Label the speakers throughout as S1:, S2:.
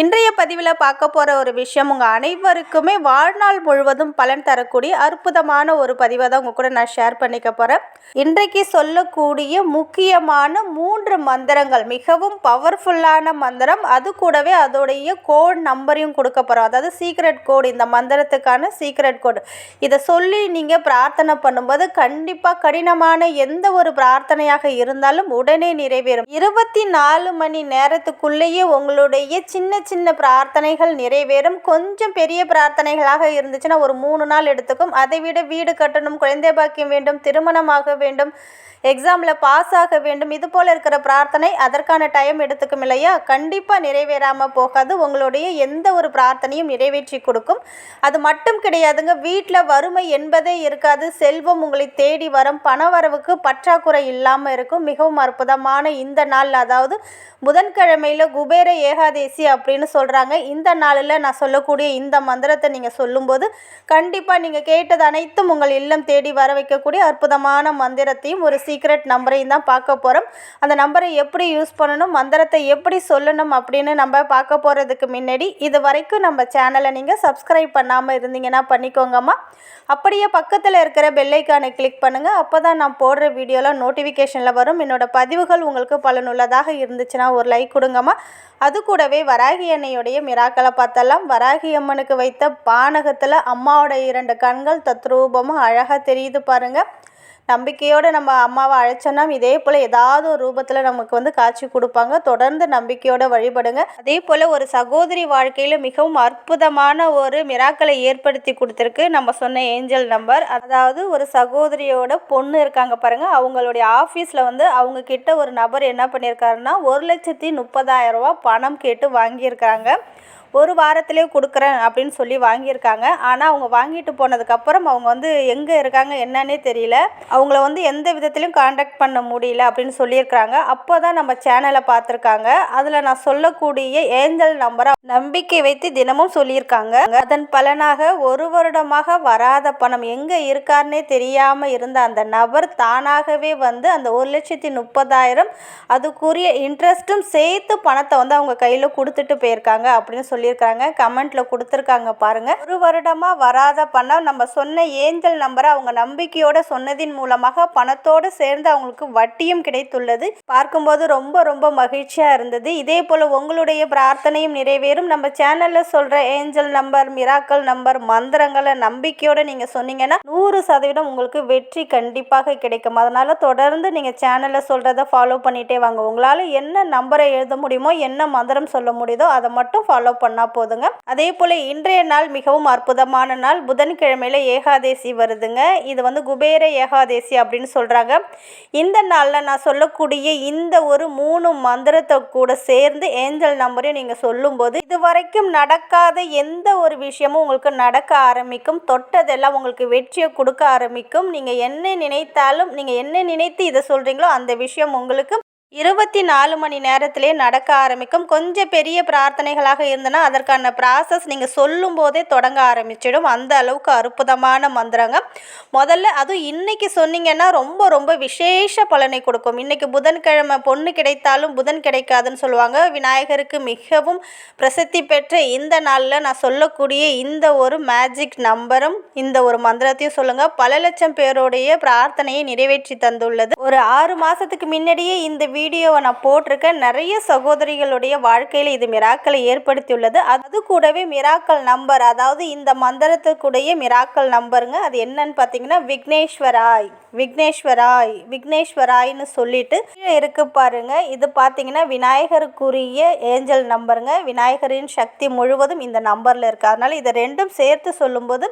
S1: இன்றைய பதிவில் பார்க்க போகிற ஒரு விஷயம் உங்கள் அனைவருக்குமே வாழ்நாள் முழுவதும் பலன் தரக்கூடிய அற்புதமான ஒரு பதிவை தான் உங்கள் கூட நான் ஷேர் பண்ணிக்க போகிறேன் இன்றைக்கு சொல்லக்கூடிய முக்கியமான மூன்று மந்திரங்கள் மிகவும் பவர்ஃபுல்லான மந்திரம். அது கூடவே அதோடைய கோட் நம்பரையும் கொடுக்க போகிறோம் அதாவது சீக்ரெட் கோடு இந்த மந்திரத்துக்கான சீக்ரெட் கோடு இதை சொல்லி நீங்கள் பிரார்த்தனை பண்ணும்போது கண்டிப்பாக கடினமான எந்த ஒரு பிரார்த்தனையாக இருந்தாலும் உடனே நிறைவேறும். இருபத்தி நாலு மணி நேரத்துக்குள்ளேயே உங்களுடைய சின்ன சின்ன பிரார்த்தனைகள் நிறைவேறும். கொஞ்சம் பெரிய பிரார்த்தனைகளாக இருந்துச்சுன்னா ஒரு மூணு நாள் எடுத்துக்கும். அதை விட வீடு கட்டணும் குழந்தை பாக்கியம் வேண்டும் திருமணமாக வேண்டும் எக்ஸாமில் பாஸ் ஆக வேண்டும் இது போல் இருக்கிற பிரார்த்தனை அதற்கான டைம் எடுத்துக்கும் இல்லையா? கண்டிப்பாக நிறைவேறாமல் போகாது. உங்களுடைய எந்த ஒரு பிரார்த்தனையும் நிறைவேற்றி கொடுக்கும். அது மட்டும் கிடையாதுங்க வீட்டில் வறுமை என்பதே இருக்காது. செல்வம் உங்களை தேடி வரும். பணவரவுக்கு பற்றாக்குறை இல்லாமல் இருக்கும். மிகவும் அற்புதமான இந்த நாள். அதாவது புதன்கிழமையில் குபேர ஏகாதேசி அப்படின்னு சொல்கிறாங்க இந்த நாளில் நான் சொல்லக்கூடிய இந்த மந்திரத்தை நீங்கள் சொல்லும்போது கண்டிப்பாக நீங்கள் கேட்டது அனைத்தும் உங்கள் இல்லம் தேடி வர வைக்கக்கூடிய அற்புதமான மந்திரத்தையும் ஒரு சீக்ரெட் நம்பரையும் தான் பார்க்க போகிறோம் அந்த நம்பரை எப்படி யூஸ் பண்ணணும் மந்திரத்தை எப்படி சொல்லணும் அப்படின்னு நம்ம பார்க்க போகிறதுக்கு முன்னாடி இது வரைக்கும் நம்ம சேனலை நீங்கள் சப்ஸ்கிரைப் பண்ணாமல் இருந்தீங்கன்னா பண்ணிக்கோங்கம்மா அப்படியே பக்கத்தில் இருக்கிற பெல்லைக்கானை கிளிக் பண்ணுங்கள் அப்போ தான் நான் போடுற வீடியோலாம் நோட்டிஃபிகேஷனில் வரும். என்னோடய பதிவுகள் உங்களுக்கு பலனுள்ளதாக இருந்துச்சுன்னா ஒரு லைக் கொடுங்கம்மா அது கூடவே வராய் வராகி அன்னையுடைய மிராக்களை பார்த்தலாம் வராகி அம்மனுக்கு வைத்த பானகத்தில் அம்மாவோட இரண்டு கண்கள் தத்ரூபமாக அழகாக தெரியுது பாருங்கள் நம்பிக்கையோடு நம்ம அம்மாவை அழைச்சோன்னா இதே போல் ஏதாவது ஒரு ரூபத்தில் நமக்கு வந்து காட்சி கொடுப்பாங்க. தொடர்ந்து நம்பிக்கையோடு வழிபடுங்க. அதே போல் ஒரு சகோதரி வாழ்க்கையில் மிகவும் அற்புதமான ஒரு மிராக்களை ஏற்படுத்தி கொடுத்துருக்கு. நம்ம சொன்ன ஏஞ்சல் நம்பர் அதாவது ஒரு சகோதரியோட பொண்ணு இருக்காங்க பாருங்கள் அவங்களுடைய ஆஃபீஸில் வந்து அவங்க கிட்ட ஒரு நபர் என்ன பண்ணியிருக்காருன்னா ஒரு லட்சத்தி முப்பதாயிரம் ரூபா பணம் கேட்டு வாங்கியிருக்காங்க ஒரு வாரத்திலே கொடுக்குறேன் அப்படின்னு சொல்லி வாங்கியிருக்காங்க. ஆனால் அவங்க வாங்கிட்டு போனதுக்கப்புறம் அவங்க வந்து எங்கே இருக்காங்க என்னன்னே தெரியல. அவங்கள வந்து எந்த விதத்துலையும் காண்டாக்ட் பண்ண முடியல அப்படின்னு சொல்லியிருக்கிறாங்க. அப்போ தான் நம்ம சேனலை பார்த்துருக்காங்க. அதில் நான் சொல்லக்கூடிய ஏஞ்சல் நம்பரை நம்பிக்கை வைத்து தினமும் சொல்லியிருக்காங்க. அதன் பலனாக ஒரு வருடமாக வராத பணம் எங்கே இருக்காருன்னே தெரியாமல் இருந்த அந்த நபர் தானாகவே வந்து அந்த ஒரு லட்சத்தி முப்பதாயிரம் அதுக்குரிய இன்ட்ரெஸ்ட்டும் சேர்த்து பணத்தை வந்து அவங்க கையில் கொடுத்துட்டு போயிருக்காங்க அப்படின்னு சொல்லி சொல்லியிருக்காங்க. கமெண்ட்டில் கொடுத்துருக்காங்க பாருங்கள் ஒரு வருடமாக வராத பணம் நம்ம சொன்ன ஏஞ்சல் நம்பரை அவங்க நம்பிக்கையோட சொன்னதின் மூலமாக பணத்தோடு சேர்ந்து அவங்களுக்கு வட்டியும் கிடைத்துள்ளது. பார்க்கும்போது ரொம்ப ரொம்ப மகிழ்ச்சியாக இருந்தது. இதே போல் உங்களுடைய பிரார்த்தனையும் நிறைவேறும். நம்ம சேனலில் சொல்கிற ஏஞ்சல் நம்பர் மிராக்கல் நம்பர் மந்திரங்களை நம்பிக்கையோடு நீங்கள் சொன்னீங்கன்னா நூறு சதவீதம் உங்களுக்கு வெற்றி கண்டிப்பாக கிடைக்கும். அதனால் தொடர்ந்து நீங்கள் சேனலில் சொல்கிறத ஃபாலோ பண்ணிகிட்டே வாங்க. உங்களால் என்ன நம்பரை எழுத முடியுமோ என்ன மந்திரம் சொல்ல முடியுதோ அதை மட்டும் ஃபாலோ பண்ணால் போதுங்க. அதே போல் இன்றைய நாள் மிகவும் அற்புதமான நாள். புதன்கிழமையில் ஏகாதேசி வருதுங்க. இது வந்து குபேர ஏகாதேசி அப்படின்னு சொல்கிறாங்க இந்த நாளில் நான் சொல்லக்கூடிய இந்த ஒரு மூணு மந்திரத்தை கூட சேர்ந்து ஏஞ்சல் நம்பரையும் நீங்கள் சொல்லும்போது இது வரைக்கும் நடக்காத எந்த ஒரு விஷயமும் உங்களுக்கு நடக்க ஆரம்பிக்கும். தொட்டதெல்லாம் உங்களுக்கு வெற்றியை கொடுக்க ஆரம்பிக்கும். நீங்கள் என்ன நினைத்தாலும் நீங்கள் என்ன நினைத்து இதை சொல்கிறீங்களோ அந்த விஷயம் உங்களுக்கு இருபத்தி நாலு மணி நேரத்திலே நடக்க ஆரம்பிக்கும். கொஞ்சம் பெரிய பிரார்த்தனைகளாக இருந்தனா அதற்கான ப்ராசஸ் நீங்கள் சொல்லும் போதே தொடங்க ஆரம்பிச்சிடும். அந்த அளவுக்கு அற்புதமான மந்திரங்க. முதல்ல அதுவும் இன்னைக்கு சொன்னீங்கன்னா ரொம்ப ரொம்ப விசேஷ பலனை கொடுக்கும். இன்னைக்கு புதன்கிழமை பொண்ணு கிடைத்தாலும் புதன் கிடைக்காதுன்னு சொல்லுவாங்க. விநாயகருக்கு மிகவும் பிரசித்தி பெற்ற இந்த நாளில் நான் சொல்லக்கூடிய இந்த ஒரு மேஜிக் நம்பரும் இந்த ஒரு மந்திரத்தையும் சொல்லுங்கள் பல லட்சம் பேருடைய பிரார்த்தனையை நிறைவேற்றி தந்துள்ளது. ஒரு ஆறு மாதத்துக்கு முன்னாடியே இந்த வீடியோவை நான் போட்டிருக்கேன். நிறைய சகோதரிகளுடைய வாழ்க்கையில் இது மிராக்களை ஏற்படுத்தியுள்ளது. அது கூடவே மிராக்கள் நம்பர் அதாவது இந்த மந்திரத்துக்குடைய மிராக்கள் நம்பருங்க. அது என்னன்னு பார்த்தீங்கன்னா விக்னேஸ்வராய் விக்னேஸ்வராய் விக்னேஸ்வராய்னு சொல்லிட்டு இருக்கு பாருங்க. இது பார்த்தீங்கன்னா விநாயகருக்குரிய ஏஞ்சல் நம்பருங்க. விநாயகரின் சக்தி முழுவதும் இந்த நம்பரில் இருக்குது அதனால் இதை ரெண்டும் சேர்த்து சொல்லும்போது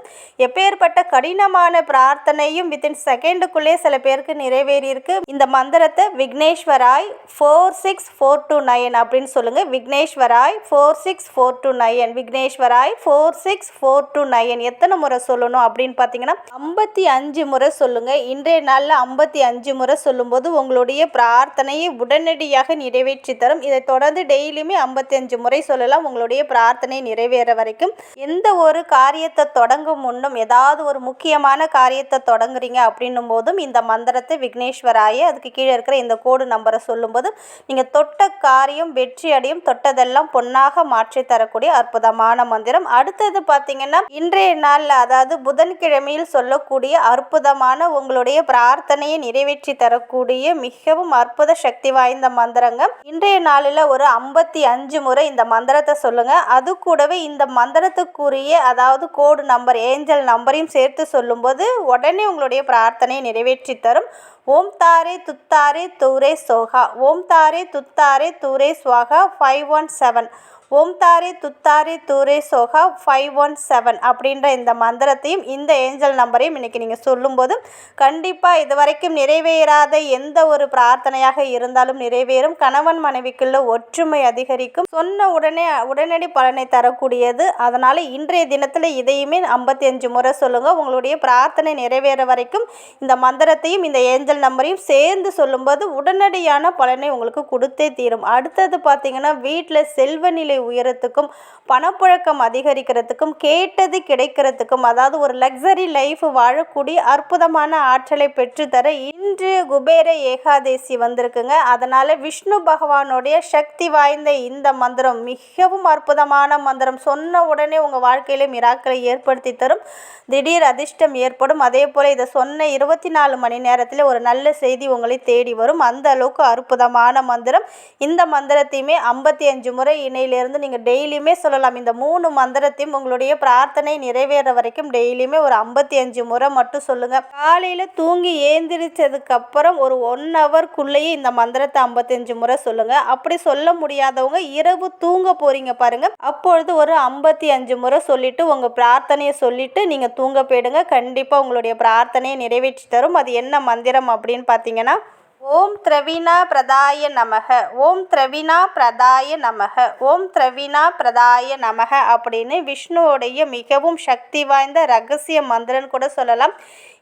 S1: எப்பேற்பட்ட கடினமான பிரார்த்தனையும் வித்தின் செகண்டுக்குள்ளே சில பேருக்கு நிறைவேறியிருக்கு. இந்த மந்திரத்தை விக்னேஸ்வராய் விக்னேஸ்வராய் four six four two nine அப்படின்னு சொல்லுங்கள் விக்னேஸ்வராய் four six four two nine விக்னேஸ்வராய் four six four two nine எத்தனை முறை சொல்லணும் அப்படின்னு பார்த்தீங்கன்னா ஐம்பத்தி அஞ்சு முறை சொல்லுங்கள் இன்றைய நாளில் ஐம்பத்தி அஞ்சு முறை சொல்லும்போது உங்களுடைய பிரார்த்தனையை உடனடியாக நிறைவேற்றி தரும். இதை தொடர்ந்து டெய்லியுமே ஐம்பத்தி அஞ்சு முறை சொல்லலாம். உங்களுடைய பிரார்த்தனை நிறைவேற வரைக்கும் எந்த ஒரு காரியத்தை தொடங்கும் முன்னும் ஏதாவது ஒரு முக்கியமான காரியத்தை தொடங்குறீங்க அப்படின்னும் போதும் இந்த மந்திரத்தை விக்னேஸ்வராய அதுக்கு கீழே இருக்கிற இந்த கோடு நம்பரை சொல்லும்போது நீங்கள் தொட்ட காரியம் வெற்றி அடையும் தொட்டதெல்லாம் பொன்னாக மாற்றி தரக்கூடிய அற்புதமான மந்திரம். அடுத்தது பார்த்தீங்கன்னா இன்றைய நாளில் அதாவது புதன்கிழமையில் சொல்லக்கூடிய அற்புதமான உங்களுடைய பிரார்த்தனையை நிறைவேற்றி தரக்கூடிய மிகவும் அற்புத சக்தி வாய்ந்த மந்திரங்க. இன்றைய நாளில் ஒரு ஐம்பத்தி அஞ்சு முறை இந்த மந்திரத்தை சொல்லுங்க. அது கூடவே இந்த மந்திரத்துக்குரிய அதாவது கோடு நம்பர் ஏஞ்சல் நம்பரையும் சேர்த்து சொல்லும்போது உடனே உங்களுடைய பிரார்த்தனையை நிறைவேற்றி தரும். ஓம் தாரே துத்தாரே தூரே சோகா. ஓம் தாரே துத்தாரே தூரே சுவாகா. ஃபைவ் ஒன் செவன் ஓம் தாரி துத்தாரி தூரே சோகா ஃபைவ் ஒன் செவன் அப்படின்ற இந்த மந்திரத்தையும் இந்த ஏஞ்சல் நம்பரையும் இன்றைக்கி நீங்கள் சொல்லும்போது கண்டிப்பாக இது வரைக்கும் நிறைவேறாத எந்த ஒரு பிரார்த்தனையாக இருந்தாலும் நிறைவேறும். கணவன் மனைவிக்குள்ள ஒற்றுமை அதிகரிக்கும். சொன்ன உடனே உடனடி பலனை தரக்கூடியது. அதனால் இன்றைய தினத்தில் இதையுமே ஐம்பத்தி அஞ்சு முறை சொல்லுங்கள் உங்களுடைய பிரார்த்தனை நிறைவேற வரைக்கும் இந்த மந்திரத்தையும் இந்த ஏஞ்சல் நம்பரையும் சேர்ந்து சொல்லும்போது உடனடியான பலனை உங்களுக்கு கொடுத்தே தீரும். அடுத்தது பார்த்தீங்கன்னா வீட்டில் செல்வ நிலை உயரத்துக்கும் பணப்புழக்கம் அதிகரிக்கிறதுக்கும் கேட்டது கிடைக்கிறதுக்கும் அதாவது ஒரு லக்ஸரி லைஃப் வாழக்கூடிய அற்புதமான ஆற்றலை பெற்றுத்தர இன்று குபேர ஏகாதேசி வந்திருக்குங்க. அதனால் விஷ்ணு பகவானுடைய சக்தி வாய்ந்த இந்த மந்திரம் மிகவும் அற்புதமான மந்திரம். சொன்ன உடனே உங்கள் வாழ்க்கையில மிராக்களை ஏற்படுத்தி தரும். திடீர் அதிர்ஷ்டம் ஏற்படும். அதே போல் இதை சொன்ன இருபத்தி நாலு மணி நேரத்தில் ஒரு நல்ல செய்தி உங்களை தேடி வரும். அந்த அளவுக்கு அற்புதமான மந்திரம். இந்த மந்திரத்தையுமே ஐம்பத்தி அஞ்சு முறை இணையிலிருந்து நீங்கள் டெய்லியுமே சொல்லலாம். இந்த மூணு மந்திரத்தையும் உங்களுடைய பிரார்த்தனை நிறைவேற வரைக்கும் டெய்லியுமே ஒரு ஐம்பத்தி அஞ்சு முறை மட்டும் சொல்லுங்கள் காலையில் தூங்கி ஏந்திரிச்சதுக்கப்புறம் ஒரு ஒன் ஹவர்க்குள்ளேயே இந்த மந்திரத்தை ஐம்பத்தஞ்சு முறை சொல்லுங்கள் அப்படி சொல்ல முடியாதவங்க இரவு தூங்க போகிறீங்க பாருங்கள் அப்பொழுது ஒரு ஐம்பத்தி அஞ்சு முறை சொல்லிவிட்டு உங்கள் பிரார்த்தனையை சொல்லிவிட்டு நீங்கள் தூங்க போயிடுங்க. கண்டிப்பாக உங்களுடைய பிரார்த்தனையை நிறைவேற்றி தரும். அது என்ன மந்திரம் அப்படின்னு பார்த்தீங்கன்னா ஓம் திரவிணா பிரதாய நமக ஓம் திரவிணா பிரதாய நமக ஓம் திரவிணா பிரதாய நமக அப்படின்னு விஷ்ணுவோடைய மிகவும் சக்தி வாய்ந்த ரகசிய மந்திரன்னு கூட சொல்லலாம்.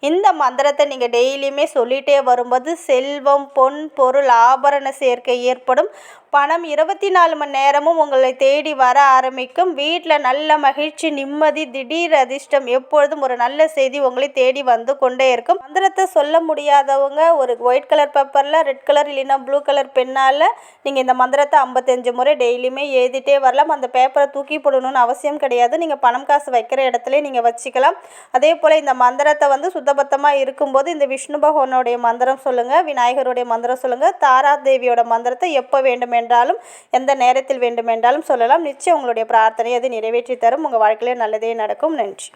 S1: இந்த மந்திரத்தை நீங்கள் டெய்லியுமே சொல்லிகிட்டே வரும்போது செல்வம் பொன் பொருள் ஆபரண சேர்க்கை ஏற்படும். பணம் இருபத்தி நாலு மணி நேரமும் உங்களை தேடி வர ஆரம்பிக்கும். வீட்டில் நல்ல மகிழ்ச்சி நிம்மதி திடீர் அதிர்ஷ்டம் எப்பொழுதும் ஒரு நல்ல செய்தி உங்களை தேடி வந்து கொண்டே இருக்கும். மந்திரத்தை சொல்ல முடியாதவங்க ஒரு ஒயிட் கலர் பேப்பரில் ரெட் கலர் இல்லைன்னா ப்ளூ கலர் பெண்ணால் நீங்கள் இந்த மந்திரத்தை ஐம்பத்தஞ்சு முறை டெய்லியுமே எழுதிட்டே வரலாம். அந்த பேப்பரை தூக்கி போடணும்னு அவசியம் கிடையாது. நீங்கள் பணம் காசு வைக்கிற இடத்துல நீங்கள் வச்சுக்கலாம். அதே போல் இந்த மந்திரத்தை வந்து சுத்தபத்தமாக இருக்கும்போது இந்த விஷ்ணு பகவானுடைய மந்திரம் சொல்லுங்கள் விநாயகருடைய மந்திரம் சொல்லுங்கள் தாரா தேவியோட மந்திரத்தை எப்போ வேண்டும் என்றாலும் எந்த நேரத்தில் வேண்டுமென்றாலும் சொல்லலாம். நிச்சயம் உங்களுடைய பிரார்த்தனை அது நிறைவேற்றி தரும். உங்கள் வாழ்க்கையில் நல்லதே நடக்கும். நன்றி.